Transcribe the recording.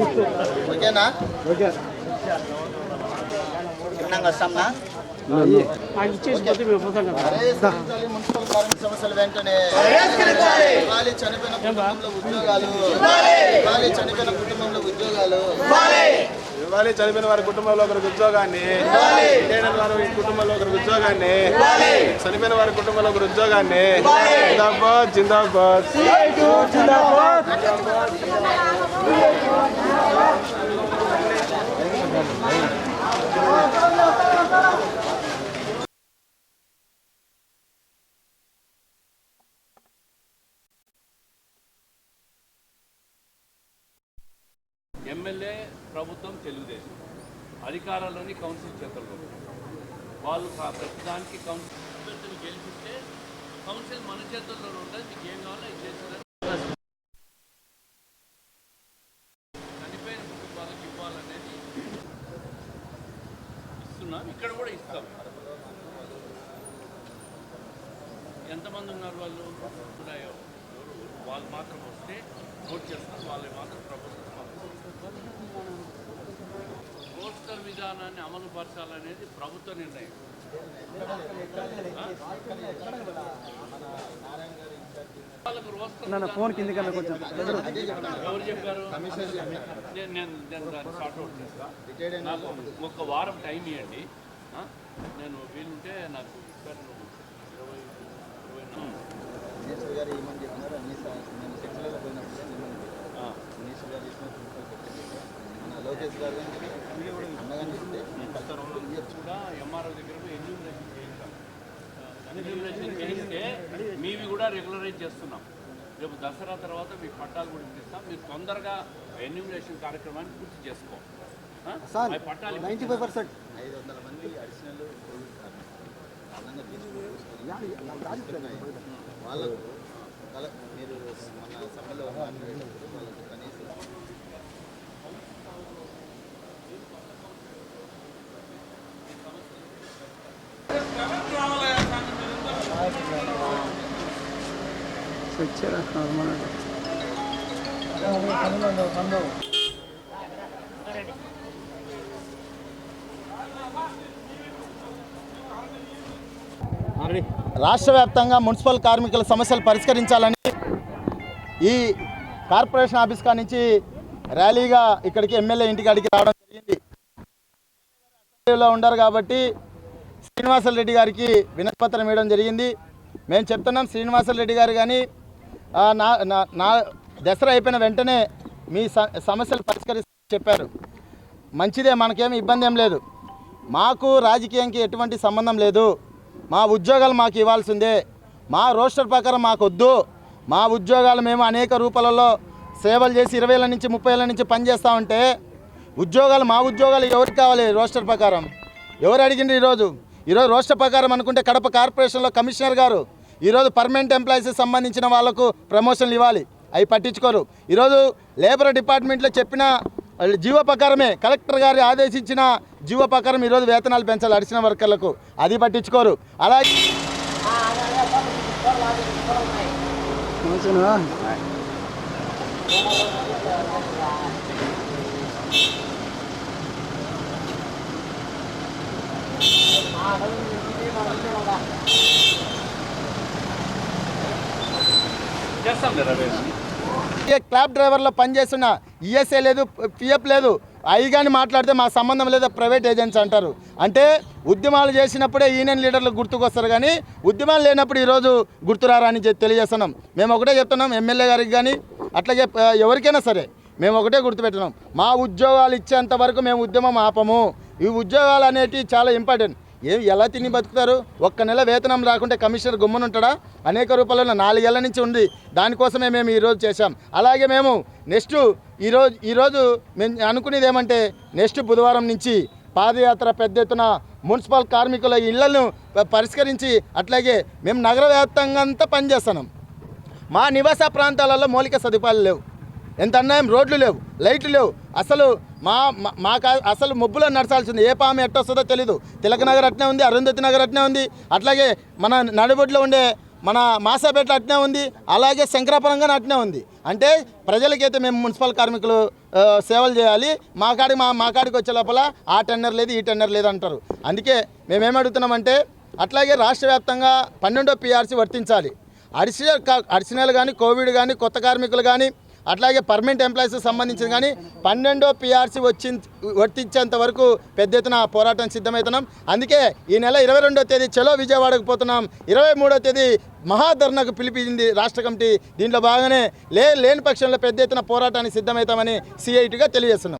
ఓకేనా? ఓకే. పరిష్కరించాలి మున్సిపల్ కార్మిక సమస్యలు వెంటనే. ఇవ్వాలి చనిపోయిన కుటుంబంలో ఉద్యోగాలు. ఇవ్వాలి. చనిపోయిన కుటుంబంలో ఉద్యోగాలు. ఇవ్వాలి. చనిపోయిన వారి కుటుంబంలో ఒకరికి ఉద్యోగాన్ని. లేని వారి కుటుంబంలో ఒకరికి ఉద్యోగాన్ని. చనిపోయిన వారి కుటుంబంలో ఒకరి ఉద్యోగాన్ని. జిందాబాద్. జిందాబాద్. ఎమ్మెల్యే ప్రభుత్వం తెలుగుదేశం. అధికారంలోని కౌన్సిల్ చేతుల్లో. వాళ్ళు కా- ప్రతిదానికి కౌన్సిల్ అభ్యర్థిని గెలిపిస్తే కౌన్సిల్ మన చేతుల్లో ఉంటుంది మీకు ఏం కావాలో ఇది ఇస్తున్నాం ఇక్కడ కూడా ఇస్తాం ఎంతమంది ఉన్నారు వాళ్ళు ఉన్నాయో వాళ్ళు మాత్రం వస్తే నోట్ చేస్తారు వాళ్ళు మాత్రం ప్రభుత్వం పోస్టర్ విధానాన్ని అమలు పరచాలనేది ప్రభుత్వ నిర్ణయం నా ఫోన్ కింది కన్నా కొంచెం. ఎవరు చెప్పారు నేను అవుట్ నాకు ఒక వారం టైం ఇవ్వండి. నేను వీలుంటే నాకు గారు ఏమని చెప్పినారు అన్ని నేను పోయినప్పుడు గారు లోకేష్ గారు అన్నగాని చెప్తే కూడా ఎంఆర్ఓ దగ్గర ఎన్యూమరేషన్ చేయించాలి. ఎన్యూమరేషన్ చేయిస్తే మీవి కూడా రెగ్యులరైజ్ చేస్తున్నాం. రేపు దసరా తర్వాత మీకు పట్టాలు కూడా ఇప్పిస్తాం. మీరు తొందరగా ఎన్యూమరేషన్ కార్యక్రమాన్ని పూర్తి చేసుకో. పట్టాలు నైంటీ ఫైవ్ పర్సెంట్ ఐదు వందల మంది అడిషనల్ వాళ్ళకు మీరు మన సభలో వాళ్ళకు కనీసం వచ్చారా నార్మల్ రాష్ట్ర వ్యాప్తంగా మున్సిపల్ కార్మికుల సమస్యలు పరిష్కరించాలని ఈ కార్పొరేషన్ ఆఫీస్ కా నుంచి ర్యాలీగా ఇక్కడికి ఎమ్మెల్యే ఇంటికి అడిగి రావడం జరిగింది. అసెంబ్లీలో ఉండరు కాబట్టి శ్రీనివాసల్ రెడ్డి గారికి వినతిపత్రం ఇవ్వడం జరిగింది. మేము చెప్తున్నాం శ్రీనివాసల్ రెడ్డి గారు కానీ నా నా- నా దసరా అయిపోయిన వెంటనే మీ స- సమస్యలు పరిష్కరిస్తామని చెప్పారు. మంచిదే మనకేమి ఇబ్బంది ఏం లేదు. మాకు రాజకీయానికి ఎటువంటి సంబంధం లేదు. మా ఉద్యోగాలు మాకు ఇవ్వాల్సిందే. మా రోస్టర్ ప్రకారం మాకు వద్దు మా ఉద్యోగాలు మేము అనేక రూపాలలో సేవలు చేసి ఇరవై ఏళ్ళ నుంచి ముప్పై ఏళ్ళ నుంచి పనిచేస్తా ఉంటే ఉద్యోగాలు మా ఉద్యోగాలు ఎవరికి కావాలి రోస్టర్ ప్రకారం? ఎవరు అడిగిండ్రు ఈరోజు? ఈరోజు రోస్టర్ ప్రకారం అనుకుంటే కడప కార్పొరేషన్లో కమిషనర్ గారు ఈరోజు పర్మనెంట్ ఎంప్లాయీస్కి సంబంధించిన వాళ్ళకు ప్రమోషన్లు ఇవ్వాలి. అవి పట్టించుకోరు. ఈరోజు లేబర్ డిపార్ట్మెంట్లో చెప్పిన జీవో ప్రకారమే కలెక్టర్ గారు ఆదేశించిన జీవో ప్రకారం ఈరోజు వేతనాలు పెంచాలి అడిచిన వర్కర్లకు. అది పట్టించుకోరు. అలాగే మంచిగా క్యాబ్ ఏ డ్రైవర్లో పనిచేస్తున్న ఈఎస్ఏ లేదు పిఎఫ్ లేదు అవి కానీ మాట్లాడితే మా సంబంధం లేదు ప్రైవేట్ ఏజెన్సీ అంటారు. అంటే ఉద్యమాలు చేసినప్పుడే యూనియన్ లీడర్లు గుర్తుకొస్తారు కానీ ఉద్యమాలు లేనప్పుడు ఈరోజు గుర్తురారా అని చెప్పి తెలియజేస్తున్నాం. మేము ఒకటే చెప్తున్నాం ఎమ్మెల్యే గారికి కానీ అట్లాగే ఎవరికైనా సరే మేము ఒకటే గుర్తుపెట్టినాం. మా ఉద్యోగాలు ఇచ్చేంత వరకు మేము ఉద్యమం ఆపము. ఈ ఉద్యోగాలు అనేటివి చాలా ఇంపార్టెంట్ ఏం ఎలా తిని బతుకుతారు? ఒక్క నెల వేతనం రాకుంటే కమిషనర్ గుమ్మనుంటాడా అనేక రూపాయలలో నాలుగేళ్ళ నుంచి ఉంది. దానికోసమే మేము ఈరోజు చేశాం. అలాగే మేము నెక్స్ట్ ఈరోజు ఈరోజు మేము అనుకునేది ఏమంటే నెక్స్ట్ బుధవారం నుంచి పాదయాత్ర పెద్ద ఎత్తున మున్సిపల్ కార్మికుల ఇళ్ళను పరిష్కరించి అట్లాగే మేము నగర వ్యాప్తంగా అంతా పనిచేస్తున్నాం. మా నివాస ప్రాంతాలలో మౌలిక సదుపాయాలు లేవు. ఎంత అన్యాయం? రోడ్లు లేవు లైట్లు లేవు. అసలు మా మా- అసలు మబ్బులో నడచాల్సింది ఏ పాము ఎట్టొస్తుందో తెలీదు. తిలక నగర్ అట్నే ఉంది అరుంధతి నగర్ అట్నే ఉంది అట్లాగే మన నడిబొడ్లో ఉండే మన మాసాపేట అట్నే ఉంది అలాగే శంకరాపురం అట్నే ఉంది. అంటే ప్రజలకైతే మేము మున్సిపల్ కార్మికులు సేవలు చేయాలి. మా కాడికి మా మా కాడికి వచ్చే లోపల ఆ టెండర్ లేదు ఈ టెండర్ లేదు అంటారు. అందుకే మేమేం అడుగుతున్నామంటే అట్లాగే రాష్ట్ర వ్యాప్తంగా పన్నెండో పీఆర్సీ వర్తించాలి. అడిషనల్ కా- అడిషనల్ కానీ కోవిడ్ కానీ కొత్త కార్మికులు కానీ అట్లాగే పర్మనెంట్ ఎంప్లాయీస్ సంబంధించిన కానీ పన్నెండో పిఆర్సీ వచ్చి వర్తించేంత వరకు పెద్ద ఎత్తున పోరాటం సిద్ధమవుతున్నాం. అందుకే ఈ నెల ఇరవై రెండో తేదీ చలో విజయవాడకు పోతున్నాం. ఇరవై మూడో తేదీ మహాధర్నకు పిలిపించింది రాష్ట్ర కమిటీ. దీంట్లో భాగంగానే లే లేని పక్షంలో పెద్ద ఎత్తున పోరాటానికి సిద్ధమవుతామని సిఐటిగా తెలియజేస్తున్నాం.